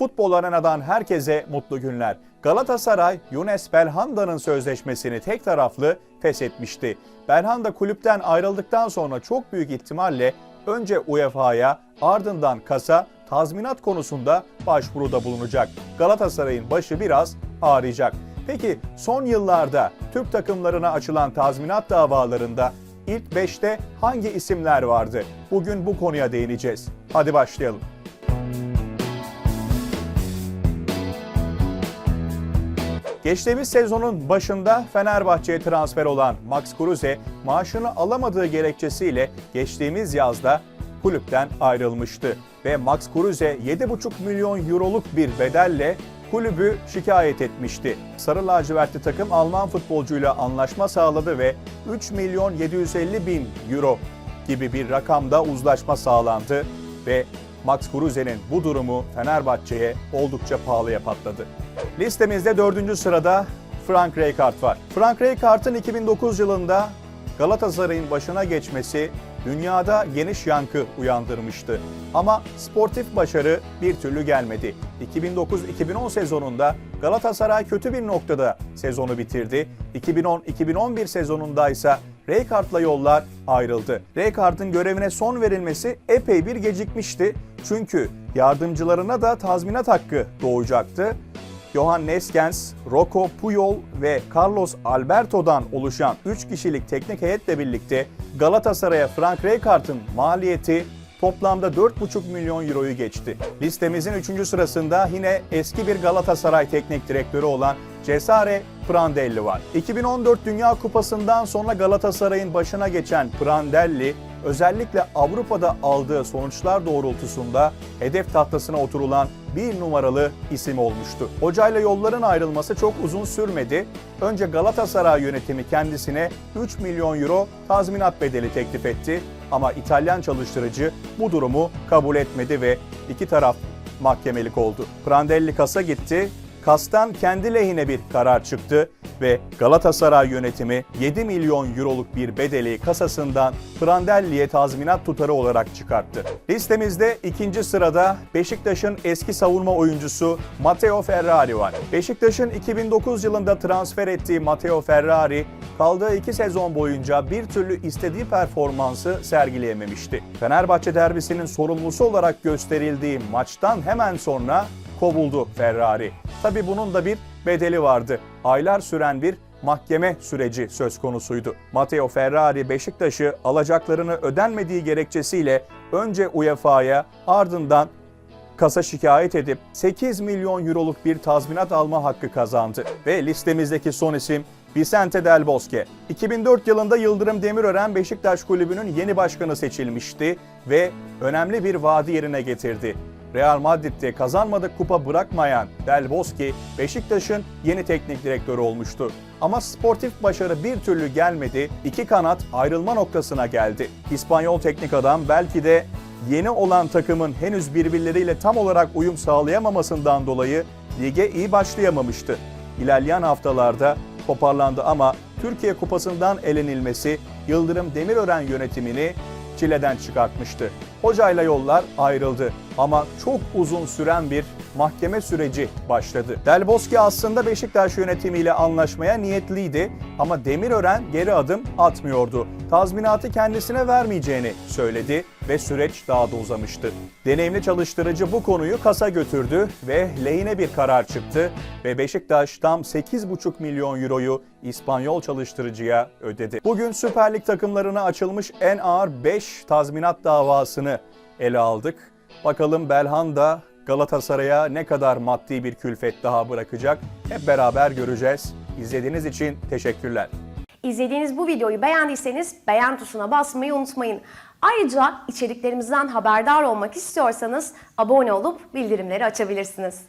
Futbol Arena'dan herkese mutlu günler. Galatasaray, Younes Belhanda'nın sözleşmesini tek taraflı feshetmişti. Belhanda kulüpten ayrıldıktan sonra çok büyük ihtimalle önce UEFA'ya ardından kasa tazminat konusunda başvuruda bulunacak. Galatasaray'ın başı biraz ağrıyacak. Peki son yıllarda Türk takımlarına açılan tazminat davalarında ilk 5'te hangi isimler vardı? Bugün bu konuya değineceğiz. Hadi başlayalım. Geçtiğimiz sezonun başında Fenerbahçe'ye transfer olan Max Kruse maaşını alamadığı gerekçesiyle geçtiğimiz yazda kulüpten ayrılmıştı. Ve Max Kruse 7,5 milyon euroluk bir bedelle kulübü şikayet etmişti. Sarı lacivertli takım Alman futbolcuyla anlaşma sağladı ve 3 milyon 750 bin euro gibi bir rakamda uzlaşma sağlandı ve Max Kruse'nin bu durumu Fenerbahçe'ye oldukça pahalıya patladı. Listemizde dördüncü sırada Frank Rijkaard var. Frank Rijkaard'ın 2009 yılında Galatasaray'ın başına geçmesi dünyada geniş yankı uyandırmıştı. Ama sportif başarı bir türlü gelmedi. 2009-2010 sezonunda Galatasaray kötü bir noktada sezonu bitirdi. 2010-2011 sezonunda ise Rijkaard'la yollar ayrıldı. Rijkaard'ın görevine son verilmesi epey bir gecikmişti. Çünkü yardımcılarına da tazminat hakkı doğacaktı. Johan Neskens, Rocco Puyol ve Carlos Alberto'dan oluşan 3 kişilik teknik heyetle birlikte Galatasaray'a Frank Rijkaard'ın maliyeti toplamda 4,5 milyon euroyu geçti. Listemizin 3. sırasında yine eski bir Galatasaray teknik direktörü olan Cesare Prandelli var. 2014 Dünya Kupası'ndan sonra Galatasaray'ın başına geçen Prandelli özellikle Avrupa'da aldığı sonuçlar doğrultusunda hedef tahtasına oturulan bir numaralı isim olmuştu. Hocayla yolların ayrılması çok uzun sürmedi. Önce Galatasaray yönetimi kendisine 3 milyon euro tazminat bedeli teklif etti. Ama İtalyan çalıştırıcı bu durumu kabul etmedi ve iki taraf mahkemelik oldu. Prandelli kasa gitti, kastan kendi lehine bir karar çıktı ve Galatasaray yönetimi 7 milyon euroluk bir bedeli kasasından Prandelli'ye tazminat tutarı olarak çıkarttı. Listemizde ikinci sırada Beşiktaş'ın eski savunma oyuncusu Matteo Ferrari var. Beşiktaş'ın 2009 yılında transfer ettiği Matteo Ferrari kaldığı iki sezon boyunca bir türlü istediği performansı sergileyememişti. Fenerbahçe derbisinin sorumlusu olarak gösterildiği maçtan hemen sonra kovuldu Ferrari. Tabi bunun da bir bedeli vardı. Aylar süren bir mahkeme süreci söz konusuydu. Matteo Ferrari Beşiktaş'ı alacaklarını ödenmediği gerekçesiyle önce UEFA'ya ardından kasa şikayet edip 8 milyon euroluk bir tazminat alma hakkı kazandı. Ve listemizdeki son isim Vicente Del Bosque. 2004 yılında Yıldırım Demirören Beşiktaş Kulübü'nün yeni başkanı seçilmişti ve önemli bir vaadi yerine getirdi. Real Madrid'de kazanmadık kupa bırakmayan Del Bosque, Beşiktaş'ın yeni teknik direktörü olmuştu. Ama sportif başarı bir türlü gelmedi, iki kanat ayrılma noktasına geldi. İspanyol teknik adam belki de yeni olan takımın henüz birbirleriyle tam olarak uyum sağlayamamasından dolayı lige iyi başlayamamıştı. İlerleyen haftalarda toparlandı ama Türkiye Kupası'ndan elenilmesi Yıldırım Demirören yönetimini çileden çıkartmıştı. Hocayla yollar ayrıldı ama çok uzun süren bir mahkeme süreci başladı. Del Bosque aslında Beşiktaş yönetimiyle anlaşmaya niyetliydi ama Demirören geri adım atmıyordu. Tazminatı kendisine vermeyeceğini söyledi ve süreç daha da uzamıştı. Deneyimli çalıştırıcı bu konuyu kasa götürdü ve lehine bir karar çıktı ve Beşiktaş tam 8,5 milyon euroyu İspanyol çalıştırıcıya ödedi. Bugün Süper Lig takımlarına açılmış en ağır 5 tazminat davasını ele aldık. Bakalım Belhanda Galatasaray'a ne kadar maddi bir külfet daha bırakacak hep beraber göreceğiz. İzlediğiniz için teşekkürler. İzlediğiniz bu videoyu beğendiyseniz beğen tuşuna basmayı unutmayın. Ayrıca içeriklerimizden haberdar olmak istiyorsanız abone olup bildirimleri açabilirsiniz.